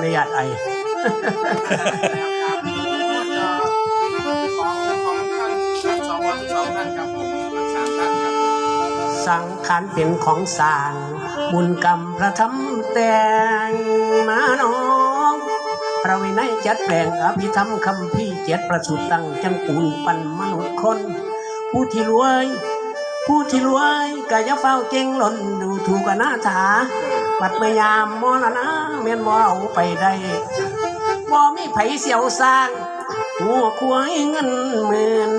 อนุญาตไอ สังขารเป็นของสร้าง บุญกรรมพระทำแต่งมาน้องพระวินัยจัดแปลงอภิธรรมคำพี่เจ็ดประสุดตั้งจังปูนปันมนุษย์คน ผู้ที่รวย ผู้ที่รวยก็จะเฝ้าเก่งหล่นดูถูกกันหน้าถาบัดเมื่อยามมรณะเมียนบ่เอาไปได้บ่มีไผเสียวสร้างหัวควายเงินหมื่น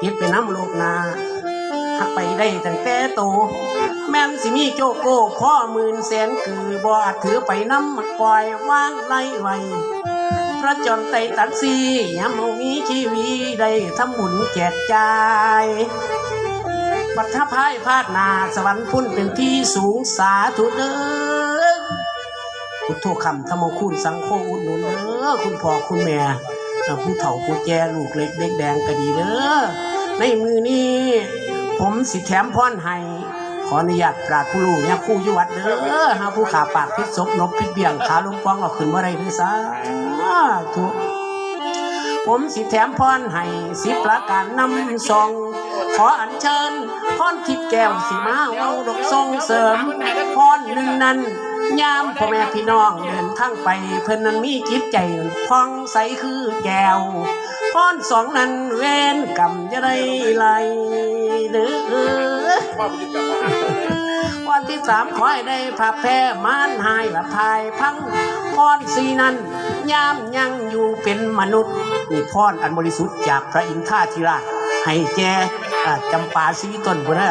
ติดไปน้ำโลกนาหักไปได้ตั้งแต่โต แม่นสิมีโจโก้พ่อหมื่นแสนคือบ่อาจถือไปน้ำปล่อยวางไล่ไว้พระจอมไตตัดสียามเฮามีชีวิตได้ทำบุญแจกจ่าย บัดถ้าพายพาดนาสวรรค์พุ่นเป็นที่สูงสาธุเด้อพุทโธคำธรรมคุณสังโฆอุดหนุนเด้อคุณพ่อคุณแม่ผู้เฒ่าผู้แก่ลูกเล็กเด็กแดงก็ดีเด้อในมือนี้ผมสิแถมพรให้ขออนุญาตปราดผู้ลูกยาคู่ยู่วัดเด้อหาผู้ขาปากพิษศพนบพิษเบี่ยงขาลงกองเอาขึ้นมาได้ด้วยซาธุ ผมสิแถมพรให้สิประการนำทรงขออัญเชิญพรทิพย์แก้วสิมาเอาดอกทรงเสริมพรหนึ่งนั้นยามพ่อแม่พี่น้องเดินทางไป เพิ่นนั้นมีจิตใจพองใสคือแก้วพรสองนั้นเว้นกรรมจะได้ไหลเด้อ วันที่สามขอให้ได้ผับแพ้มานหายละพายพังพรสีนั้นยามยังอยู่เป็นมนุษย์นี่พรอันบริสุทธิ์จากพระอินทราธิราชให้แกจำปาสีต้นบุญนะ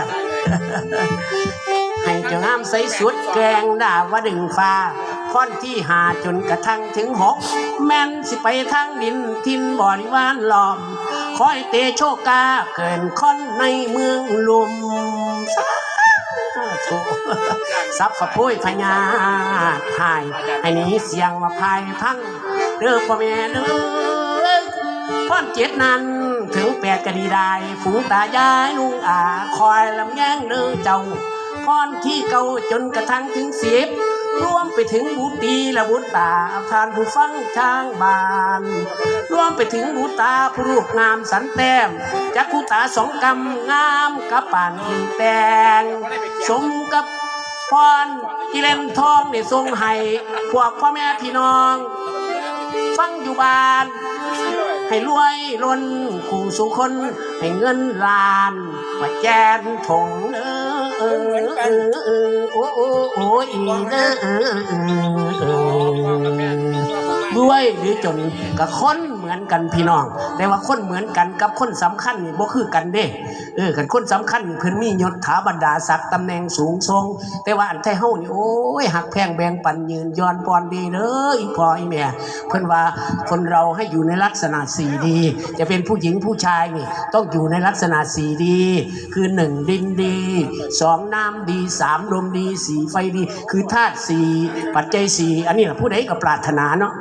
ให้เจ้างามใสสุดแกงดาวดึงฟ้าพรที่หาจนกระทั่งถึงหกแม่นสิไปทางดินทินบริวารล้อม คอยเตโชกาเกินคนในเมืองลุมสา โถซับขะพุ้ยพญาพายให้นี้เสียงมาพายพังเรื่องพ่อแม่เด้อพ่อนเจ็ดนั้นถึงแปดก็ดีได้ฝูงตายายลุงอาคอยลำแย่งเด้อเจ้าพรที่เก่าจนกระทั่งถึงสิบ รวมไปถึงบุตรีและบุตรตาผ่านผู้ฟังทางบ้าน รวมไปถึงบุตรตาผู้รูปงามสันแต้มจักคูตาสองกำงามกับป่านอินแตงสมกับพรกิเลนทองได้ทรงให้พวกพ่อแม่พี่น้อง ฟังอยู่บ้าน ให้รวยล้นคู่สุคน ให้เงินล้านมาแจนถงเออ เออเออเออโอ้โอ้โอ้อีเด้อรวยหรือจนกับคนเหมือนกันพี่น้อง แต่ว่าคนเหมือนกันกับคนสำคัญนี่บ่คือกันเด้ เออกันคนสำคัญเพิ่นมียศถาบรรดาศักดิ์ตำแหน่งสูงทรง แต่ว่าอันไทเฮานี่โอ้ยหักแพงแบงปันยืนย้อนปอนดีเด้ออีพ่ออีแม่เพิ่นว่าคนเราให้อยู่ในลักษณะสี่ดี จะเป็นผู้หญิงผู้ชายนี่ต้องอยู่ในลักษณะสี่ดี คือหนึ่งดินดีสองน้ำดีสามลมดีสี่ไฟดี คือธาตุสี่ปัจจัยสี่อันนี้แหละผู้ใดก็ปรารถนาเนาะ